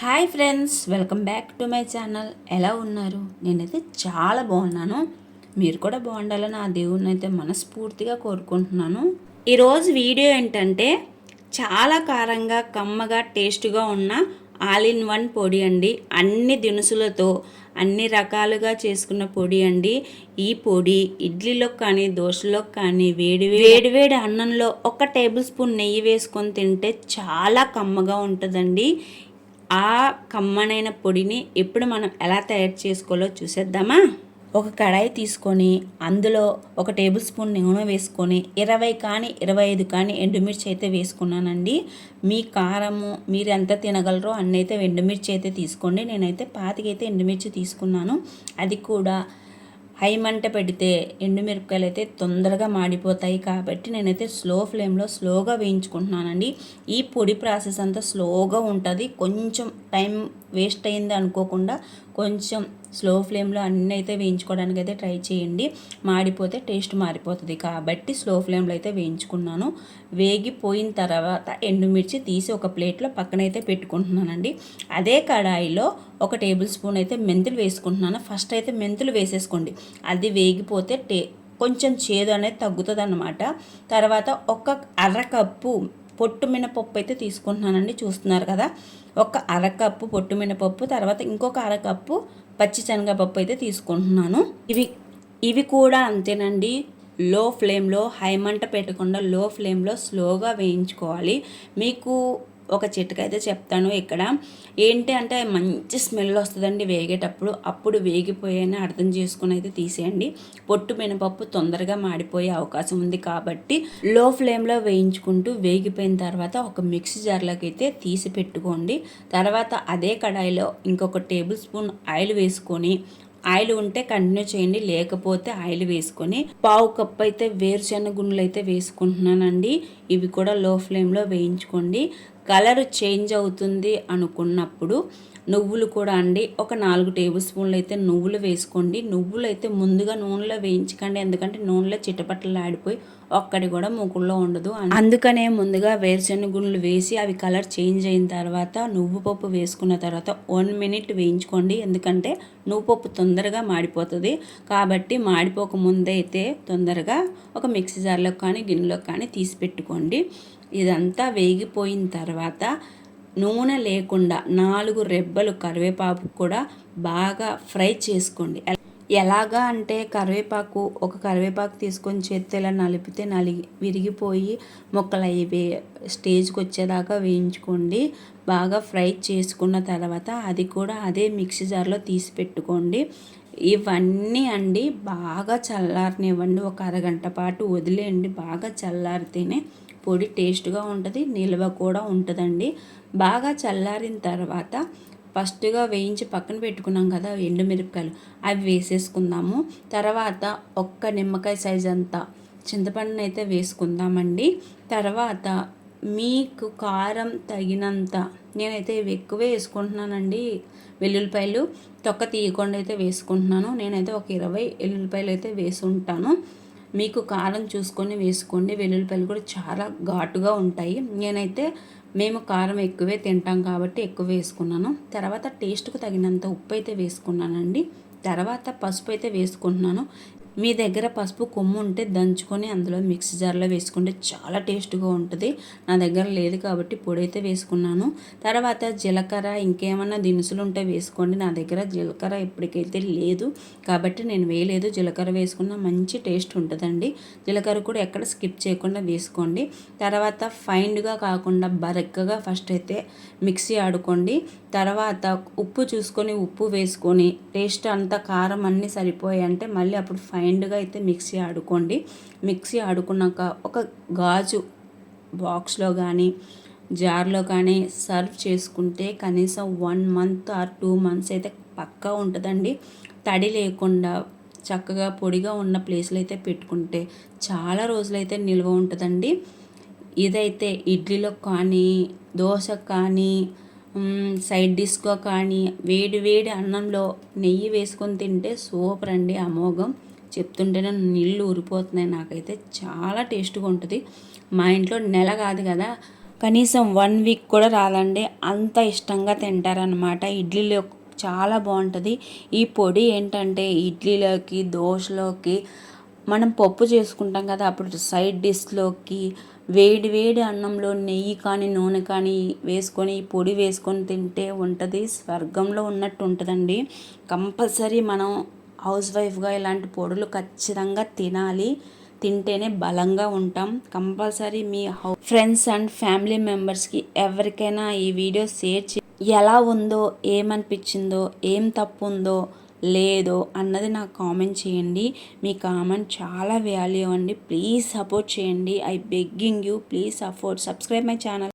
Hi friends welcome back to my channel. ఎలా ఉన్నారు? నేనైతే చాలా బాగున్నాను. మీరు కూడా బాగుండాలని ఆ దేవుడిని అయితే మనస్ఫూర్తిగా కోరుకుంటున్నాను. ఈరోజు వీడియో ఏంటంటే చాలా కారంగా కమ్మగా టేస్ట్గా ఉన్న ఆల్ ఇన్ వన్ పొడి అండి. అన్ని దినుసులతో అన్ని రకాలుగా చేసుకున్న పొడి అండి. ఈ పొడి ఇడ్లీలో కానీ దోశలో కానీ వేడి వేడి వేడి అన్నంలో ఒక టేబుల్ స్పూన్ నెయ్యి వేసుకొని తింటే చాలా కమ్మగా ఉంటుందండి. ఆ కమ్మనైన పొడిని ఎప్పుడు మనం ఎలా తయారు చేసుకోవాలో చూసేద్దామా? ఒక కడాయి తీసుకొని అందులో ఒక టేబుల్ స్పూన్ నూనె వేసుకొని ఇరవై కానీ ఇరవై ఐదు కానీ ఎండుమిర్చి అయితే వేసుకున్నానండి. మీ కారము మీరు ఎంత తినగలరో అన్నైతే ఎండుమిర్చి అయితే తీసుకోండి. నేనైతే పాతికైతే ఎండుమిర్చి తీసుకున్నాను. అది కూడా హై మంట పెడితే ఎండుమిరపకాయలు అయితే తొందరగా మాడిపోతాయి కాబట్టి నేనైతే స్లో ఫ్లేమ్లో స్లోగా వేయించుకుంటున్నానండి. ఈ పొడి ప్రాసెస్ అంతా స్లోగా ఉంటుంది. కొంచెం టైం వేస్ట్ అయింది అనుకోకుండా కొంచెం స్లో ఫ్లేమ్లో అన్నీ అయితే వేయించుకోవడానికి అయితే ట్రై చేయండి. మాడిపోతే టేస్ట్ మారిపోతుంది కాబట్టి స్లో ఫ్లేమ్లో అయితే వేయించుకున్నాను. వేగిపోయిన తర్వాత ఎండుమిర్చి తీసి ఒక ప్లేట్లో పక్కనైతే పెట్టుకుంటున్నానండి. అదే కడాయిలో ఒక టేబుల్ స్పూన్ అయితే మెంతులు వేసుకుంటున్నాను. ఫస్ట్ అయితే మెంతులు వేసేసుకోండి. అది వేగిపోతే టే కొంచెం చేదు అనేది తగ్గుతుంది అన్నమాట తర్వాత ఒక అరకప్పు పొట్టు మినపప్పు అయితే తీసుకుంటున్నానండి. చూస్తున్నారు కదా? ఒక అరకప్పు పొట్టు మినపప్పు తర్వాత ఇంకొక అరకప్పు పచ్చి శనగపప్పు అయితే తీసుకుంటున్నాను. ఇవి ఇవి కూడా అంతేనండి. లో ఫ్లేమ్లో హై మంట పెట్టకుండా లో ఫ్లేమ్లో స్లోగా వేయించుకోవాలి. మీకు ఒక చిట్క అయితే చెప్తాను ఇక్కడ. ఏంటి అంటే మంచి స్మెల్ వస్తుందండి వేగేటప్పుడు. అప్పుడు వేగిపోయాయని అర్థం చేసుకుని అయితే తీసేయండి. పొట్టు మినపప్పు తొందరగా మాడిపోయే అవకాశం ఉంది కాబట్టి లో ఫ్లేమ్లో వేయించుకుంటూ వేగిపోయిన తర్వాత ఒక మిక్సీ జార్లోకి అయితే తీసి పెట్టుకోండి. తర్వాత అదే కడాయిలో ఇంకొక టేబుల్ స్పూన్ ఆయిల్ వేసుకొని ఆయిల్ ఉంటే కంటిన్యూ చేయండి లేకపోతే ఆయిల్ వేసుకొని పావు కప్పు అయితే వేరుశెనగ గుండ్లు అయితే వేసుకుంటున్నానండి. ఇవి కూడా లో ఫ్లేమ్లో వేయించుకోండి. కలర్ చేంజ్ అవుతుంది అనుకున్నప్పుడు నువ్వులు కూడా అండి. ఒక నాలుగు టేబుల్ స్పూన్లు అయితే నువ్వులు వేసుకోండి. నువ్వులు అయితే ముందుగా నూనెలో వేయించకండి. ఎందుకంటే నూనెలో చిట్టపట్టలు ఆడిపోయి ఒక్కడి కూడా మూకుల్లో ఉండదు అందుకనే ముందుగా వేరుశెనగ గుండ్లు వేసి అవి కలర్ చేంజ్ అయిన తర్వాత నువ్వు పప్పు వేసుకున్న తర్వాత వన్ మినిట్ వేయించుకోండి. ఎందుకంటే నువ్వు పప్పు తొందరగా మాడిపోతుంది. కాబట్టి మాడిపోక ముందే అయితే తొందరగా ఒక మిక్సీ జార్లో కానీ గిన్నెలోకి కానీ తీసి పెట్టుకోండి. ఇదంతా వేగిపోయిన తర్వాత తర్వాత నూనె లేకుండా నాలుగు రెబ్బలు కరివేపాకు కూడా బాగా ఫ్రై చేసుకోండి. ఎలాగా అంటే కరివేపాకు ఒక కరివేపాకు తీసుకొని చేత్తో ఇలా నలిపితే నలిగి విరిగిపోయి మొక్కలు అవి స్టేజ్కి వచ్చేదాకా వేయించుకోండి. బాగా ఫ్రై చేసుకున్న తర్వాత అది కూడా అదే మిక్సీ జార్లో తీసి పెట్టుకోండి. ఇవన్నీ అండి బాగా చల్లారనివ్వండి. ఒక అరగంట పాటు వదిలేయండి. బాగా చల్లారితేనే పొడి టేస్ట్గా ఉంటుంది నిల్వ కూడా ఉంటుందండి. బాగా చల్లారిన తర్వాత ఫస్ట్గా వేయించి పక్కన పెట్టుకున్నాం కదా ఎండుమిరపకాయలు అవి వేసేసుకుందాము. తర్వాత ఒక్క నిమ్మకాయ సైజ్ అంతా చింతపండుని అయితే వేసుకుందామండి. తర్వాత మీకు కారం తగినంత నేనైతే ఇవి ఎక్కువే వేసుకుంటున్నానండి వెల్లుల్లిపాయలు తొక్క తీయకుండా అయితే వేసుకుంటున్నాను. నేనైతే ఒక ఇరవై వెల్లుల్లిపాయలు అయితే వేసి ఉంటాను మీకు కారం చూసుకొని వేసుకోండి. వెల్లుల్లిపాయలు కూడా చాలా ఘాటుగా ఉంటాయి. నేనైతే మేము కారం ఎక్కువే తింటాం కాబట్టి ఎక్కువ వేసుకున్నాను. తర్వాత టేస్ట్కు తగినంత ఉప్పు అయితే వేసుకున్నానండి. తర్వాత పసుపు అయితే వేసుకుంటున్నాను. మీ దగ్గర పసుపు కొమ్ము ఉంటే దంచుకొని అందులో మిక్సీ జార్లో వేసుకుంటే చాలా టేస్ట్గా ఉంటుంది. నా దగ్గర లేదు కాబట్టి పొడి అయితే వేసుకున్నాను. తర్వాత జీలకర్ర ఇంకేమన్నా దినుసులు ఉంటే వేసుకోండి. నా దగ్గర జీలకర్ర ఇప్పటికైతే లేదు కాబట్టి నేను వేయలేదు. జీలకర్ర వేసుకున్న మంచి టేస్ట్ ఉంటుందండి. జీలకర్ర కూడా ఎక్కడ స్కిప్ చేయకుండా వేసుకోండి. తర్వాత ఫైన్గా కాకుండా బరక్కగా ఫస్ట్ అయితే మిక్సీ ఆడుకోండి. తర్వాత ఉప్పు చూసుకొని ఉప్పు వేసుకొని టేస్ట్ అంతా కారం అన్నీ సరిపోయాయి అంటే మళ్ళీ అప్పుడు ఫైన్ ఫైన్గా అయితే మిక్సీ ఆడుకోండి. మిక్సీ ఆడుకున్నాక ఒక గాజు బాక్స్లో కానీ జార్లో కానీ సర్వ్ చేసుకుంటే కనీసం one month or two months అయితే పక్కా ఉంటుందండి. తడి లేకుండా చక్కగా పొడిగా ఉన్న ప్లేస్లో అయితే పెట్టుకుంటే చాలా రోజులైతే నిల్వ ఉంటుందండి. ఇదైతే ఇడ్లీలో కానీ దోశ కానీ సైడ్ డిష్గా కానీ వేడి వేడి అన్నంలో నెయ్యి వేసుకొని తింటే సూపర్ అండి అమోఘం. చెప్తుంటేనే నీళ్ళు ఊరిపోతున్నాయి. నాకైతే చాలా టేస్ట్గా ఉంటుంది. మా ఇంట్లో నెల కాదు కదా కనీసం వన్ వీక్ కూడా రాదండి. అంత ఇష్టంగా తింటారనమాట ఇడ్లీలో చాలా బాగుంటుంది. ఈ పొడి ఏంటంటే ఇడ్లీలోకి దోశలోకి మనం పప్పు చేసుకుంటాం కదా అప్పుడు సైడ్ డిష్లోకి వేడి వేడి అన్నంలో నెయ్యి కానీ నూనె కానీ వేసుకొని ఈ పొడి వేసుకొని తింటే ఉంటుంది. స్వర్గంలో ఉన్నట్టు ఉంటుందండి. కంపల్సరీ మనం హౌస్ వైఫ్గా ఇలాంటి పొడులు ఖచ్చితంగా తినాలి. తింటేనే బలంగా ఉంటాం. కంపల్సరీ మీ హౌ ఫ్రెండ్స్ అండ్ ఫ్యామిలీ మెంబర్స్కి ఎవరికైనా ఈ వీడియో షేర్ చే ఎలా ఉందో ఏమనిపించిందో ఏం తప్పు ఉందో లేదో అన్నది నాకు కామెంట్ చేయండి. మీ కామెంట్ చాలా వాల్యూ అండి. ప్లీజ్ సపోర్ట్ చేయండి. I begging you. Please support. Subscribe my channel.